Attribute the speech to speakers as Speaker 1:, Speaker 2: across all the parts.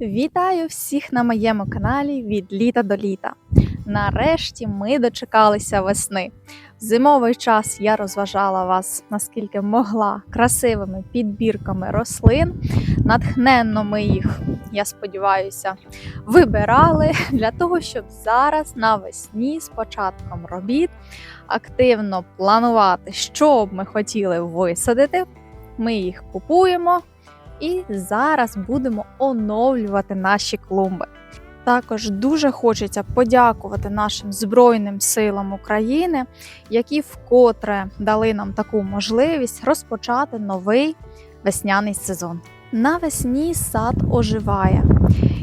Speaker 1: Вітаю всіх на моєму каналі від літа до літа. Нарешті ми дочекалися весни. В зимовий час я розважала вас наскільки могла красивими підбірками рослин. Натхненно ми їх, я сподіваюся, вибирали для того, щоб зараз навесні з початком робіт активно планувати, що б ми хотіли висадити. Ми їх купуємо, і зараз будемо оновлювати наші клумби. Також дуже хочеться подякувати нашим Збройним силам України, які вкотре дали нам таку можливість розпочати новий весняний сезон. Навесні сад оживає.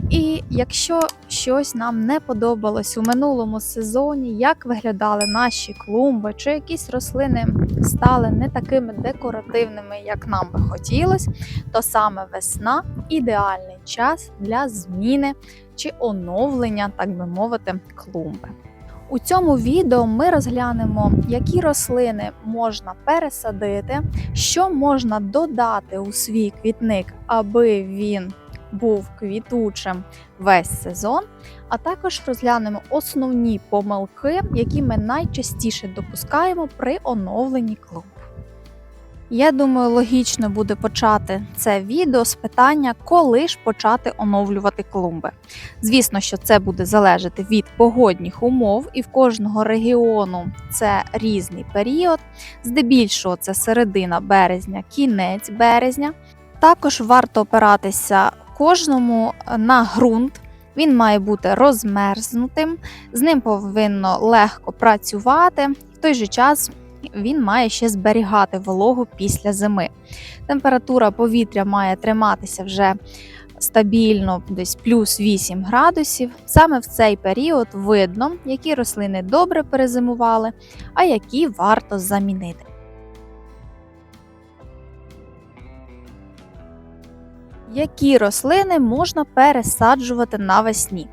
Speaker 1: І якщо щось нам не подобалось у минулому сезоні, як виглядали наші клумби, чи якісь рослини стали не такими декоративними, як нам би хотілося, то саме весна ідеальний час для зміни чи оновлення, так би мовити, клумби. У цьому відео ми розглянемо, які рослини можна пересадити, що можна додати у свій квітник, аби він був квітучим весь сезон, а також розглянемо основні помилки, які ми найчастіше допускаємо при оновленні клумб. Я думаю, логічно буде почати це відео з питання, коли ж почати оновлювати клумби. Звісно, що це буде залежати від погодних умов, і в кожного регіону це різний період. Здебільшого це середина березня, кінець березня. Також варто опиратися кожному на ґрунт. Він має бути розмерзнутим, з ним повинно легко працювати, в той же час він має ще зберігати вологу після зими. Температура повітря має триматися вже стабільно, десь плюс 8 градусів. Саме в цей період видно, які рослини добре перезимували, а які варто замінити. Які рослини можна пересаджувати навесні?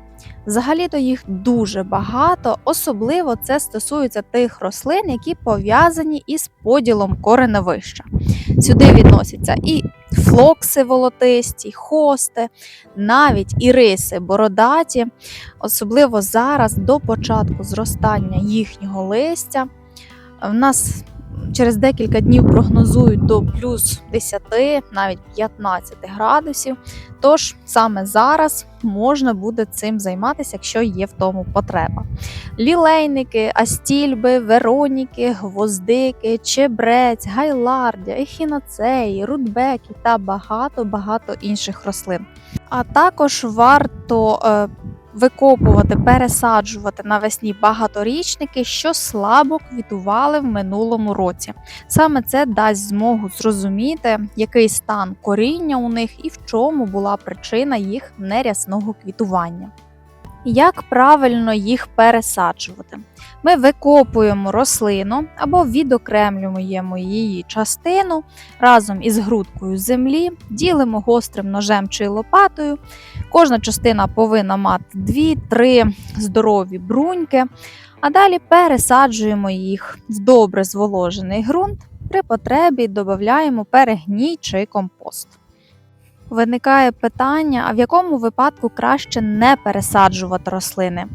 Speaker 1: Взагалі-то їх дуже багато, особливо це стосується тих рослин, які пов'язані із поділом кореневища. Сюди відносяться і флокси волотисті, хости, навіть іриси бородаті, особливо зараз до початку зростання їхнього листя. В нас через декілька днів прогнозують до плюс 10, навіть 15 градусів. Тож саме зараз можна буде цим займатися, якщо є в тому потреба. Лілейники, астільби, вероніки, гвоздики, чебрець, гайлардя, ехінацеї, рудбеки та багато-багато інших рослин. А також варто е, викопувати, пересаджувати навесні багаторічники, що слабо квітували в минулому році. Саме це дасть змогу зрозуміти, який стан коріння у них і в чому була причина їх нерясного квітування. Як правильно їх пересаджувати? Ми викопуємо рослину або відокремлюємо її частину разом із грудкою землі, ділимо гострим ножем чи лопатою. Кожна частина повинна мати 2-3 здорові бруньки, а далі пересаджуємо їх в добре зволожений ґрунт. При потребі додаємо перегній чи компост. Виникає питання, а в якому випадку краще не пересаджувати рослини.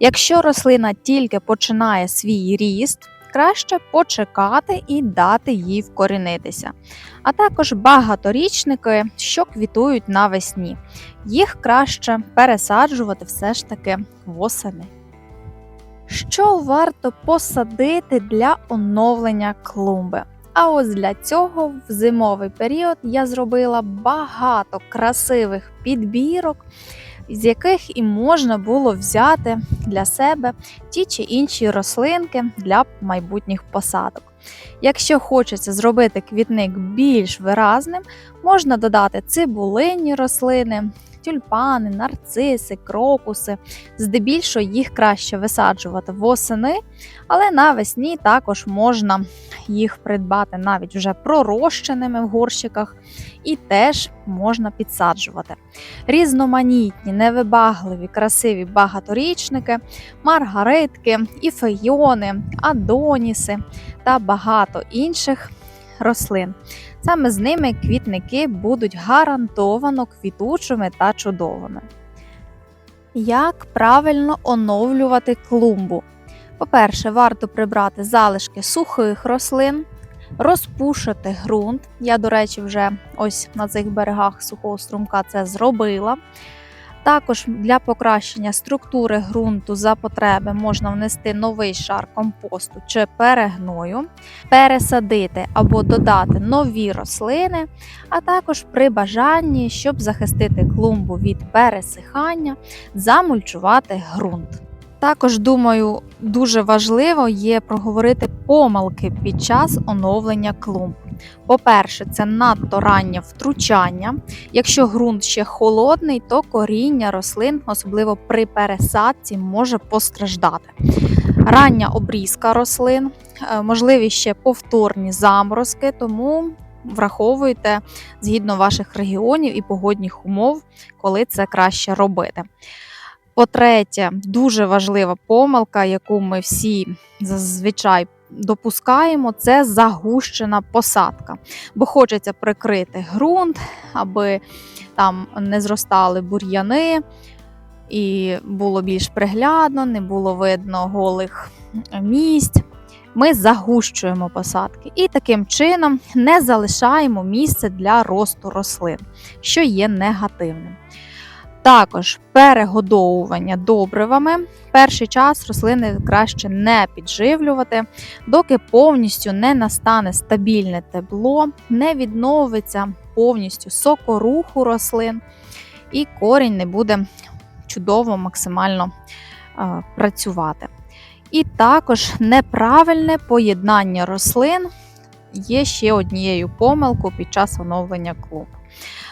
Speaker 1: Якщо рослина тільки починає свій ріст, краще почекати і дати їй вкорінитися. А також багаторічники, що квітують навесні. Їх краще пересаджувати все ж таки восени. Що варто посадити для оновлення клумби? А ось для цього в зимовий період я зробила багато красивих підбірок, з яких і можна було взяти для себе ті чи інші рослинки для майбутніх посадок. Якщо хочеться зробити квітник більш виразним, можна додати цибулинні рослини, тюльпани, нарциси, крокуси. Здебільшого їх краще висаджувати восени, але навесні також можна їх придбати навіть вже пророщеними в горщиках, і теж можна підсаджувати. Різноманітні, невибагливі, красиві багаторічники, маргаритки, іфейони, адоніси та багато інших рослин. Саме з ними квітники будуть гарантовано квітучими та чудовими. Як правильно оновлювати клумбу? По-перше, варто прибрати залишки сухих рослин, розпушити ґрунт. Я, до речі, вже ось на цих берегах сухого струмка це зробила. Також для покращення структури ґрунту за потреби можна внести новий шар компосту чи перегною, пересадити або додати нові рослини, а також при бажанні, щоб захистити клумбу від пересихання, замульчувати ґрунт. Також, думаю, дуже важливо є проговорити помилки під час оновлення клумб. По-перше, це надто раннє втручання. Якщо ґрунт ще холодний, то коріння рослин, особливо при пересадці, може постраждати. Рання обрізка рослин, е, можливі ще повторні заморозки, тому враховуйте згідно ваших регіонів і погодних умов, коли це краще робити. По-третє, дуже важлива помилка, яку ми всі зазвичай допускаємо, це загущена посадка. Бо хочеться прикрити ґрунт, аби там не зростали бур'яни, і було більш приглядно, не було видно голих місць. Ми загущуємо посадки і таким чином не залишаємо місце для росту рослин, що є негативним. Також перегодовування добривами. Перший час рослини краще не підживлювати, доки повністю не настане стабільне тепло, не відновиться повністю сокоруху рослин, і корінь не буде чудово максимально е, працювати. І також неправильне поєднання рослин є ще однією помилкою під час оновлення клубу.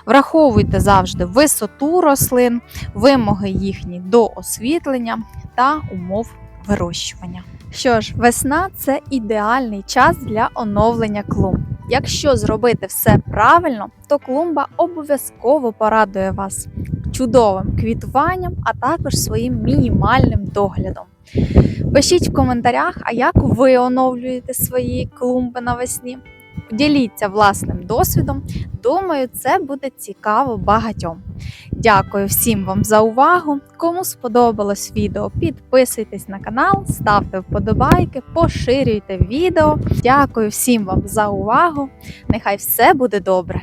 Speaker 1: Враховуйте завжди висоту рослин, вимоги їхні до освітлення та умов вирощування. Що ж, весна це ідеальний час для оновлення клумб. Якщо зробити все правильно, то клумба обов'язково порадує вас чудовим квітуванням, а також своїм мінімальним доглядом. Пишіть в коментарях, а як ви оновлюєте свої клумби навесні. Діліться власним досвідом. Думаю, це буде цікаво багатьом. Дякую всім вам за увагу. Кому сподобалось відео, підписуйтесь на канал, ставте вподобайки, поширюйте відео. Дякую всім вам за увагу. Нехай все буде добре!